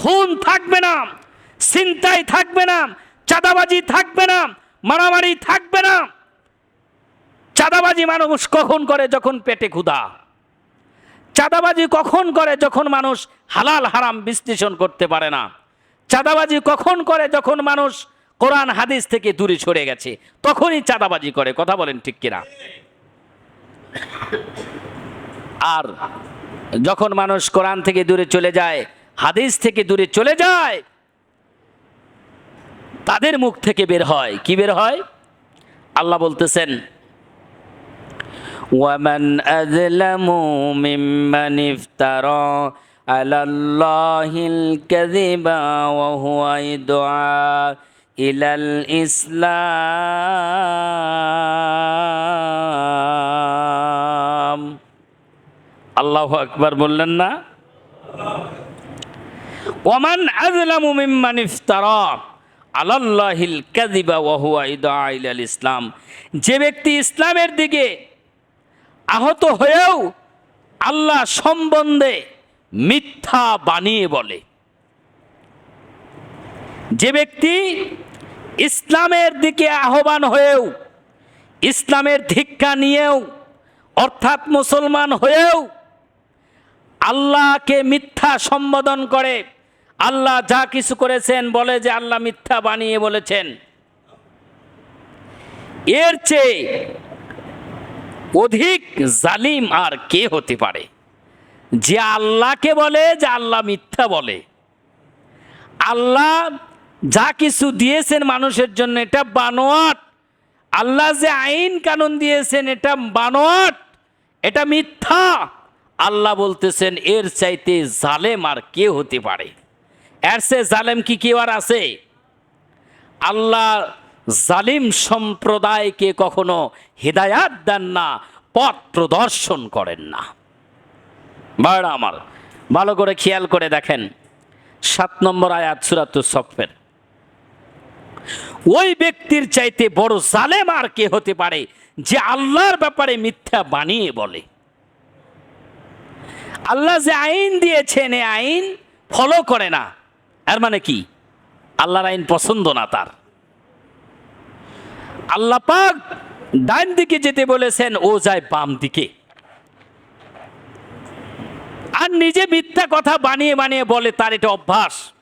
খুন থাকবে না চিন্তাই থাকবে না, চাঁদাবাজি থাকবে না, মারামারি থাকবে না। চাঁদাবাজি মানুষ কখন করে যখন পেটে ক্ষুধা? চাঁদাবাজি কখন করে যখন মানুষ হালাল হারাম বিশ্লেষণ করতে পারে না? চাঁদাবাজি কখন করে যখন মানুষ কোরআন হাদিস থেকে দূরে সরে গেছে? তখনই চাঁদাবাজি করে, কথা বলেন ঠিক কিনা? আর যখন মানুষ কোরআন থেকে দূরে চলে যায় হাদিস থেকে দূরে চলে যায় তাদের মুখ থেকে বের হয় কি বের হয় আল্লাহ বলতেছেন ومن أظلم ممن افترى على الله الكذب وهو يدعى إلى الإسلام আল্লাহ আকবার বললেন না ওমান আজলামু মিম্মান ইফতারা আলাল্লাহিল কাযিবা ওয়া হুয়া ইদআ ইলাল ইসলাম। যে ব্যক্তি ইসলামের দিকে আহত হয়েও আল্লাহ সম্বন্ধে মিথ্যা বানিয়ে বলে। যে ব্যক্তি ইসলামের দিকে আহ্বান হয়েও, ইসলামের ধিক্ষা নিয়েও, অর্থাৎ মুসলমান হয়েও আল্লাহকে মিথ্যা সম্বোধন করে। আল্লাহ যা কিছু করেছেন বলে যে আল্লাহ মিথ্যা বানিয়ে বলেছেন। এর চেয়ে অধিক জালিম আর কে হতে পারে? যে আল্লাহকে বলে, যে আল্লাহ মিথ্যা বলে। আল্লাহ যা কিছু দিয়েছেন মানুষের জন্য, এটা বানোয়াট। আল্লাহ যে আইন কানুন দিয়েছেন, এটা বানোয়াট। এটা মিথ্যা। আল্লাহ বলতেছেন, এর চাইতে জালেম আর কে হতে পারে? এর সে জালেম কি কেউ আর আছে? আল্লাহ জালিম সম্প্রদায়কে কখনো হৃদায়াত দেন না, পথ প্রদর্শন করেন না। বাড়া আমার, ভালো করে খেয়াল করে দেখেন। সাত নম্বর আয়াত সুরাতুর সফের ওই ব্যক্তির চাইতে বড় জালেম আর কে হতে পারে, যে আল্লাহর ব্যাপারে মিথ্যা বানিয়ে বলে? আল্লাহ যে আইন দিয়েছেন, এ আইন ফলো করে না। এর মানে কি? আল্লাহর আইন পছন্দ না তার। আল্লাহ পাক ডান দিকে যেতে বলেছেন, ও যায় বাম দিকে। আর নিজে মিথ্যা কথা বানিয়ে বানিয়ে বলে, তার এটা অভ্যাস।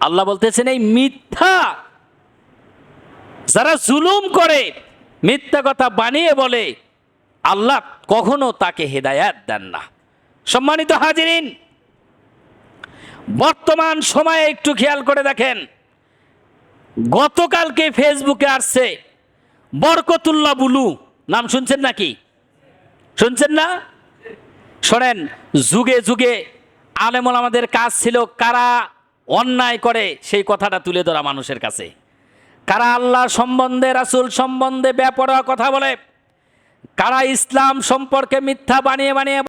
আল্লাহ বলতেছেন, এই মিথ্যা যারা জুলুম করে, মিথ্যা কথা বানিয়ে বলে, আল্লাহ কখনো তাকে হেদায়াত দেন না। সম্মানিত হাজিরিন, বর্তমান সময়ে একটু খেয়াল করে দেখেন, গতকালকে ফেসবুকে আসছে বরকতুল্লাহ বুলু। নাম শুনছেন নাকি? শুনছেন না? শোনেন, যুগে যুগে আলেমল আমাদের কাজ ছিল কারা অন্যায় করে সেই কথাটা তুলে ধরা মানুষের কাছে। কারা আল্লাহ সম্বন্ধে, রাসূল সম্বন্ধে ব্যাপার কথা বলে, কারা ইসলাম সম্পর্কে মিথ্যা বানিয়ে বানিয়ে